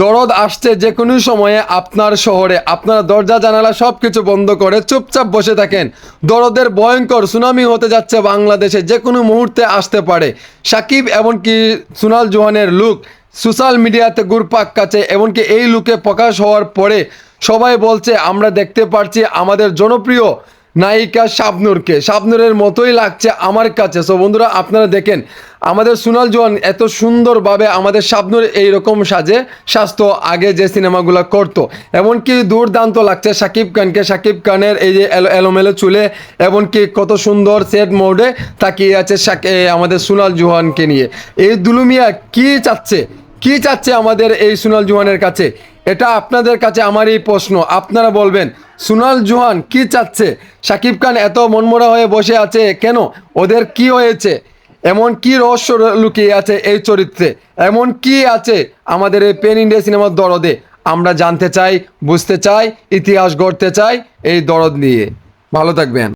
দরদ আসছে যে কোনো সময়ে আপনার শহরে। আপনার দরজা, জানালা সব কিছু বন্ধ করে চুপচাপ বসে থাকেন। দরদের ভয়ঙ্কর সুনামি হতে যাচ্ছে বাংলাদেশে, যে কোনো মুহূর্তে আসতে পারে। সাকিব এমনকি সুনাল জোহানের লুক সোশ্যাল মিডিয়াতে গুরপাক কাছে এমনকি এই লুকে প্রকাশ হওয়ার পরে সবাই বলছে, আমরা দেখতে পারছি আমাদের জনপ্রিয় নায়িকা শাবনুরকে। শাবনুরের মতোই লাগছে আমার কাছে। সো বন্ধুরা, আপনারা দেখেন, আমাদের সোনাল জোয়ান এত সুন্দরভাবে আমাদের শাবনুর এইরকম সাজে, স্বাস্থ্য আগে যে সিনেমাগুলো করতো। এমনকি দুর্দান্ত লাগছে শাকিব খানকে। শাকিব খানের এই যে এলো, এলোমেলো চুলে, এমনকি কত সুন্দর সেট মোডে তাকিয়ে আছে আমাদের সোনাল জোহানকে নিয়ে। এই দুলুমিয়া কি চাচ্ছে? কি চাচ্ছে আমাদের এই সোনাল জোহানের কাছে? এটা আপনাদের কাছে আমার এই প্রশ্ন। আপনারা বলবেন, সুনাল জোহান কি চাচ্ছে? সাকিব খান এত মনমরা হয়ে বসে আছে কেন? ওদের কি হয়েছে? এমন কি রহস্য লুকিয়ে আছে এই চরিত্রে? এমন কি আছে আমাদের এই পেন ইন্ডিয়া সিনেমার দরদে? আমরা জানতে চাই, বুঝতে চাই, ইতিহাস গড়তে চাই এই দরদ নিয়ে। ভালো থাকবেন।